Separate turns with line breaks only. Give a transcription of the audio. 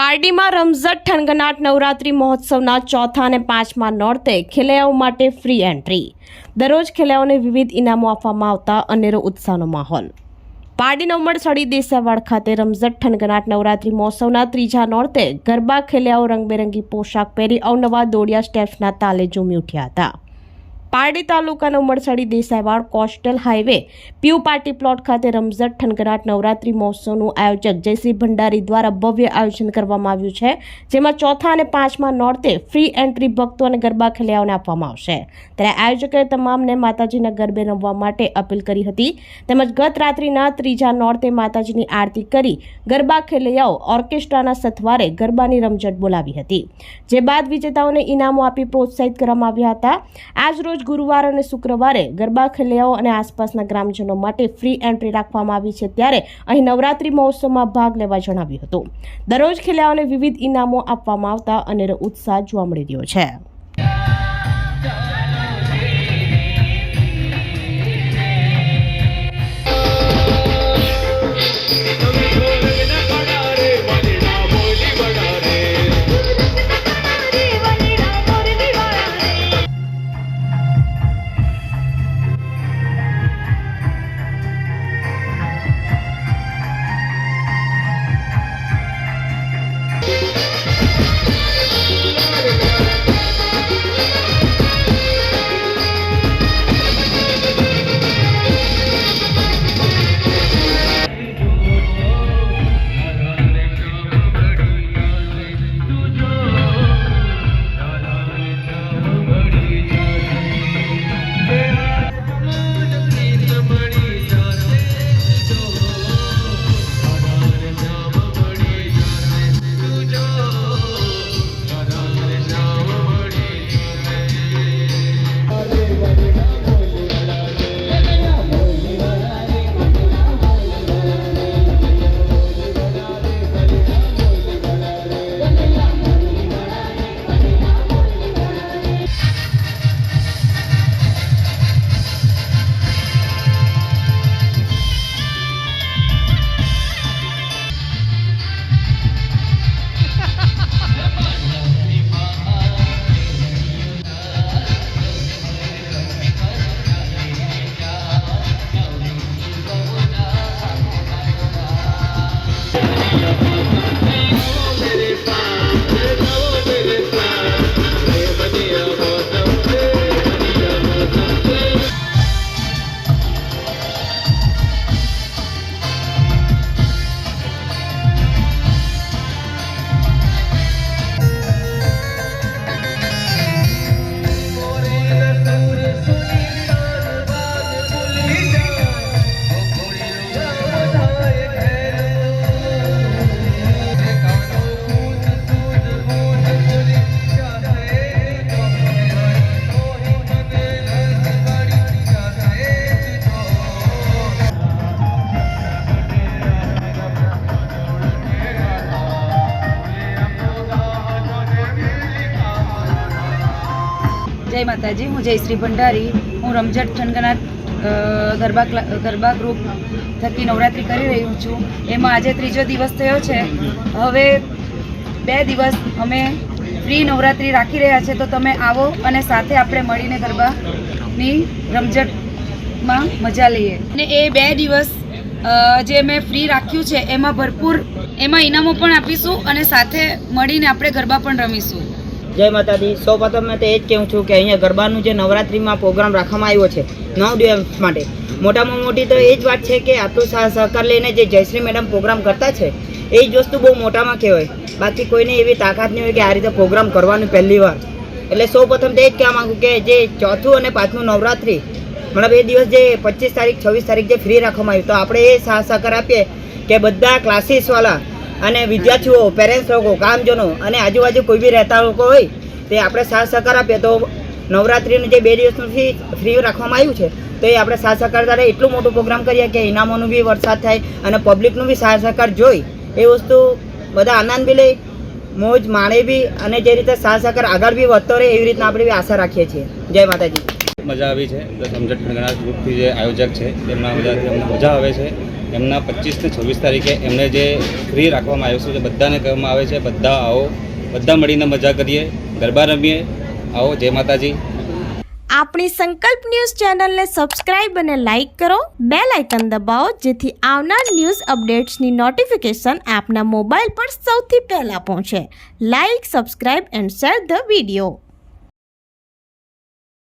પારડીમાં રમઝટ ઠનગનાટ નવરાત્રી મહોત્સવના ચોથા અને પાંચમા નોરતે ખેલૈયાઓ માટે ફ્રી એન્ટ્રી દરરોજ ખેલૈયાઓને વિવિધ ઇનામો આપવામાં આવતા અનેરો ઉત્સાહનો માહોલ. પારડીનો ઉમરસડી દેસાવાડ ખાતે રમઝટ ઠનગનાટ નવરાત્રી મહોત્સવના ત્રીજા નોરતે ગરબા ખેલૈયાઓ રંગબેરંગી પોશાક પહેરી અવનવા દોડિયા સ્ટેપ્સના તાલે ઝૂમી ઉઠ્યા હતા. પારડી તાલુકાના Umarsadi Desaiwad coastal highway, Piyu party plot ખાતે રમઝટ ઠનગનાટ નવરાત્રી મહોત્સવનું આયોજક જયસિંહ ભંડારી દ્વારા ભવ્ય આયોજન કરવામાં આવ્યું છે, જેમાં ચોથા અને પાંચમા નોરતે ફ્રી એન્ટ્રી ભક્તો અને ગરબા ખેલૈયાઓને આપવામાં આવશે. ત્યારે આયોજકોએ તમામને માતાજીના ગરબે રમવા માટે અપીલ કરી હતી. તેમજ ગત રાત્રિના ત્રીજા નોરતે માતાજીની આરતી કરી ગરબા ખેલૈયાઓ ઓર્કેસ્ટ્રાના સથવારે ગરબાની રમઝટ બોલાવી હતી. જે બાદ વિજેતાઓને ઇનામો આપી પ્રોત્સાહિત કરવામાં આવ્યા હતા. આજ રોજ ગુરુવાર અને શુક્રવારે ગરબા, ખેલૈયાઓ અને આસપાસના ગ્રામજનો માટે ફ્રી એન્ટ્રી રાખવામાં આવી છે ત્યારે અહીં નવરાત્રી મહોત્સવમાં ભાગ લેવા જણાવ્યું હતું. દરરોજ ખેલૈયાઓને વિવિધ ઇનામો આપવામાં આવતા અનેરો ઉત્સાહ જોવા મળી રહ્યો છે. Thank you.
જય માતાજી, હું જયશ્રી ભંડારી. હું રમઝટ ઠનગનાટ ગરબા ગરબા ગ્રુપ થકી નવરાત્રિ કરી રહ્યું છું. એમાં આજે ત્રીજો દિવસ થયો છે. હવે બે દિવસ અમે ફ્રી નવરાત્રિ રાખી રહ્યા છે, તો તમે આવો અને સાથે આપણે મળીને ગરબાની રમઝટમાં મજા લઈએ. અને એ બે દિવસ જે મેં ફ્રી રાખ્યું છે, એમાં ભરપૂર, એમાં ઇનામો પણ આપીશું અને સાથે મળીને આપણે ગરબા પણ રમીશું.
જય માતાજી. સૌ પ્રથમ મેં તો એ જ કહું છું કે અહીંયા ગરબાનું જે નવરાત્રિમાં પ્રોગ્રામ રાખવામાં આવ્યો છે, નવ દિવસ માટે. મોટામાં મોટી તો એ જ વાત છે કે આટલું સહ સહકાર લઈને જે જયશ્રી મેડમ પ્રોગ્રામ કરતા છે, એ જ વસ્તુ બહુ મોટામાં કહેવાય. બાકી કોઈને એવી તાકાત નહીં હોય કે આ રીતે પ્રોગ્રામ કરવાનું પહેલી વાર. એટલે સૌ પ્રથમ તો એ જ કહેવા માંગુ કે જે ચોથું અને પાંચમું નવરાત્રિ, મતલબ એ દિવસ જે પચીસ તારીખ, છવ્વીસ તારીખ જે ફ્રી રાખવામાં આવ્યું, તો આપણે એ સહ સહકાર આપીએ કે બધા ક્લાસીસવાળા અને વિદ્યાર્થીઓ પેરેન્ટ્સ લોકો કામજનો અને આજુબાજુ કોઈ બી રહેતા લોકો હોય, તે આપણે સાથ સહકાર આપીએ. તો નવરાત્રિનું જે બે દિવસનું ફ્રી ફ્રી રાખવામાં આવ્યું છે, તો એ આપણે સાથ સહકાર દ્વારા એટલું મોટું પ્રોગ્રામ કરીએ કે ઇનામોનું બી વરસાદ થાય અને પબ્લિકનું બી સાથ સહકાર જોઈ. એ વસ્તુ બધા આનંદ બી લે, મોજ માણે બી અને જે રીતે સાથ સહકાર આગળ બી વધતો રહે એવી રીતના આપણે બી આશા રાખીએ છીએ. જય માતાજી.
મજા આવી છે. સમજટ ગણાસ ગ્રુપથી જે આયોજક છે, તેમના મજાથી અમને મજા આવે છે. એમના પચીસથી છવ્વીસ તારીખે એમને જે ફ્રી રાખવામાં આવ્યું છે બધાને કહેવામાં આવે છે, બધા આવો, બધા મળીને મજા કરીએ, ગરબા રમીએ. આવો, જય માતાજી.
આપણી સંકલ્પ ન્યૂઝ ચેનલને સબસ્ક્રાઇબ અને લાઇક કરો. બે લાઇકન દબાવો, જેથી આવનાર ન્યૂઝ અપડેટ્સની નોટિફિકેશન આપના મોબાઈલ પર સૌથી પહેલાં પહોંચે. Like, subscribe and share the video.